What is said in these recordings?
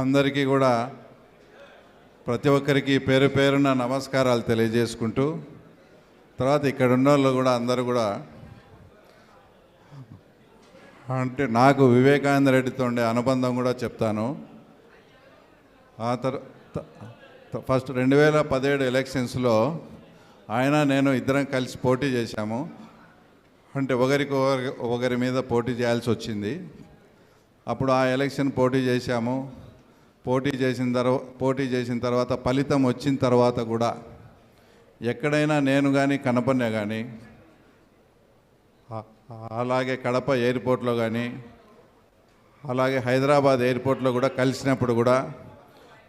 అందరికీ కూడా ప్రతి ఒక్కరికి పేరు పేరున నమస్కారాలు తెలియజేసుకుంటూ తర్వాత ఇక్కడ ఉన్న వాళ్ళు కూడా అందరూ కూడా అంటే నాకు వివేకానంద రెడ్డితో ఉండే అనుబంధం కూడా చెప్తాను. ఆ తర్వాత ఫస్ట్ రెండు వేల పదిహేడు ఎలక్షన్స్లో ఆయన నేను ఇద్దరం కలిసి పోటీ చేశాము. అంటే ఒకరికి ఒకరి ఒకరి మీద పోటీ చేయాల్సి వచ్చింది. అప్పుడు ఆ ఎలక్షన్ పోటీ చేశాము. పోటీ చేసిన తర్వాత పోటీ చేసిన తర్వాత ఫలితం వచ్చిన తర్వాత కూడా ఎక్కడైనా నేను కానీ కనపడినా కానీ అలాగే కడప ఎయిర్పోర్ట్లో కానీ అలాగే హైదరాబాద్ ఎయిర్పోర్ట్లో కూడా కలిసినప్పుడు కూడా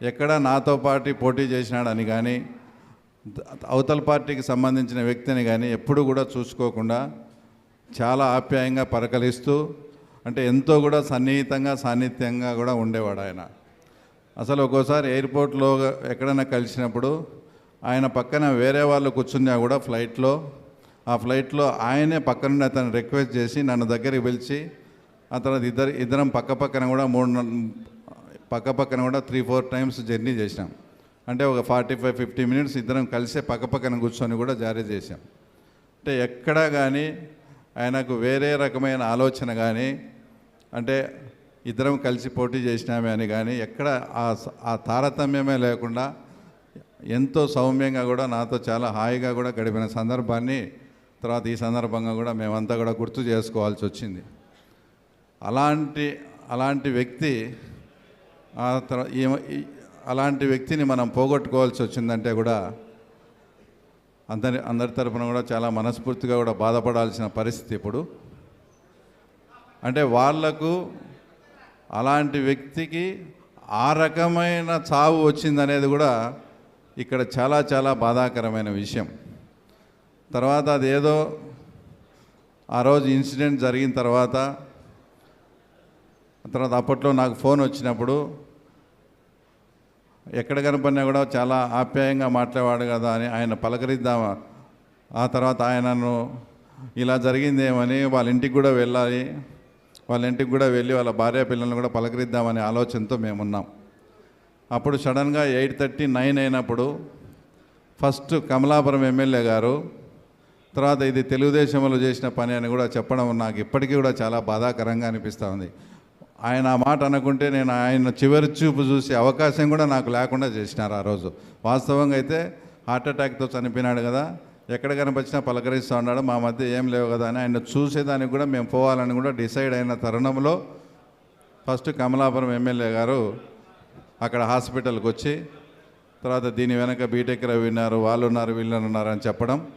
ఎక్కడ నాతో పాటు పోటీ చేసినాడని కానీ అవతల పార్టీకి సంబంధించిన వ్యక్తిని కానీ ఎప్పుడు కూడా చూసుకోకుండా చాలా ఆప్యాయంగా పరకలిస్తూ అంటే ఎంతో కూడా సన్నిహితంగా సాన్నిధ్యంగా కూడా ఉండేవాడు ఆయన. అసలు ఒక్కోసారి ఎయిర్పోర్ట్లో ఎక్కడైనా కలిసినప్పుడు ఆయన పక్కన వేరే వాళ్ళు కూర్చున్నా కూడా ఫ్లైట్లో ఆ ఫ్లైట్లో ఆయనే పక్క నుండి అతను రిక్వెస్ట్ చేసి నన్ను దగ్గరికి పిలిచి ఆ తర్వాత ఇద్దరు ఇద్దరం పక్క పక్కన కూడా మూడు పక్క పక్కన కూడా త్రీ ఫోర్ టైమ్స్ జర్నీ చేసినాం. అంటే ఒక ఫార్టీ ఫైవ్ ఫిఫ్టీ మినిట్స్ ఇద్దరం కలిసే పక్క పక్కన కూర్చొని కూడా జారీ చేసాం అంటే ఎక్కడా కానీ ఆయనకు వేరే రకమైన ఆలోచన కానీ అంటే ఇద్దరం కలిసి పోటీ చేసినామే అని కానీ ఎక్కడ ఆ తారతమ్యమే లేకుండా ఎంతో సౌమ్యంగా కూడా నాతో చాలా హాయిగా కూడా గడిపిన సందర్భాన్ని తర్వాత ఈ సందర్భంగా కూడా మేమంతా కూడా గుర్తు చేసుకోవాల్సి వచ్చింది. అలాంటి అలాంటి వ్యక్తి ఆ తర్వాత అలాంటి వ్యక్తిని మనం పోగొట్టుకోవాల్సి వచ్చిందంటే కూడా అందరి అందరి తరపున కూడా చాలా మనస్ఫూర్తిగా కూడా బాధపడాల్సిన పరిస్థితి ఇప్పుడు. అంటే వాళ్ళకు అలాంటి వ్యక్తికి ఆ రకమైన చావు వచ్చిందనేది కూడా ఇక్కడ చాలా చాలా బాధాకరమైన విషయం. తర్వాత అదేదో ఆ రోజు ఇన్సిడెంట్ జరిగిన తర్వాత తర్వాత అప్పట్లో నాకు ఫోన్ వచ్చినప్పుడు ఎక్కడ కనపడినా కూడా చాలా ఆప్యాయంగా మాట్లాడేవాడు కదా అని ఆయన పలకరిద్దామా? ఆ తర్వాత ఆయనను ఇలా జరిగిందేమని వాళ్ళ ఇంటికి కూడా వెళ్ళాలి. వాళ్ళ ఇంటికి కూడా వెళ్ళి వాళ్ళ భార్య పిల్లల్ని కూడా పలకరిద్దామనే ఆలోచనతో మేమున్నాం. అప్పుడు సడన్గా ఎయిట్ థర్టీ నైన్ అయినప్పుడు ఫస్ట్ కమలాపురం ఎమ్మెల్యే గారు తర్వాత ఇది తెలుగుదేశంలో చేసిన పని అని కూడా చెప్పడం నాకు ఇప్పటికీ కూడా చాలా బాధాకరంగా అనిపిస్తూ ఉంది. ఆయన ఆ మాట అనుకుంటే నేను ఆయన చివరి చూపు చూసే అవకాశం కూడా నాకు లేకుండా చేసినారు ఆ రోజు. వాస్తవంగా అయితే హార్ట్ అటాక్తో చనిపోయినాడు కదా ఎక్కడ కనిపించినా పలకరిస్తూ ఉన్నాడు. మా మధ్య ఏం లేవు కదా అని ఆయన చూసేదానికి కూడా మేము పోవాలని కూడా డిసైడ్ అయిన తరుణంలో ఫస్ట్ కమలాపురం ఎమ్మెల్యే గారు అక్కడ హాస్పిటల్కి వచ్చి తర్వాత దీని వెనక బీటెక్ రవి ఉన్నారు వాళ్ళు ఉన్నారు వీళ్ళు ఉన్నారు అని చెప్పడం.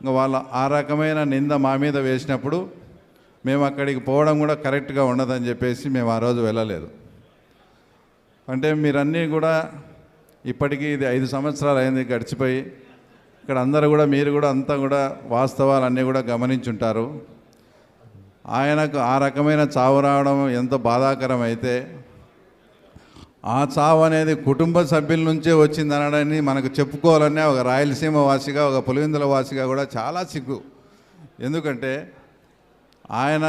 ఇంకా వాళ్ళ ఆ రకమైన నింద మా మీద వేసినప్పుడు మేము అక్కడికి పోవడం కూడా కరెక్ట్గా ఉండదని చెప్పేసి మేము ఆ రోజు వెళ్ళలేదు. అంటే మీరన్నీ కూడా ఇప్పటికీ ఇది ఐదు సంవత్సరాలు అయింది గడిచిపోయి ఇక్కడ అందరూ కూడా మీరు కూడా అంతా కూడా వాస్తవాలన్నీ కూడా గమనించుంటారు. ఆయనకు ఆ రకమైన చావు రావడం ఎంతో బాధాకరం అయితే ఆ చావు అనేది కుటుంబ సభ్యుల నుంచే వచ్చింది అనడాన్ని మనకు చెప్పుకోవాలనే ఒక రాయలసీమ వాసిగా ఒక పులివెందుల వాసిగా కూడా చాలా సిగ్గు. ఎందుకంటే ఆయన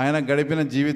ఆయన గడిపిన జీవితం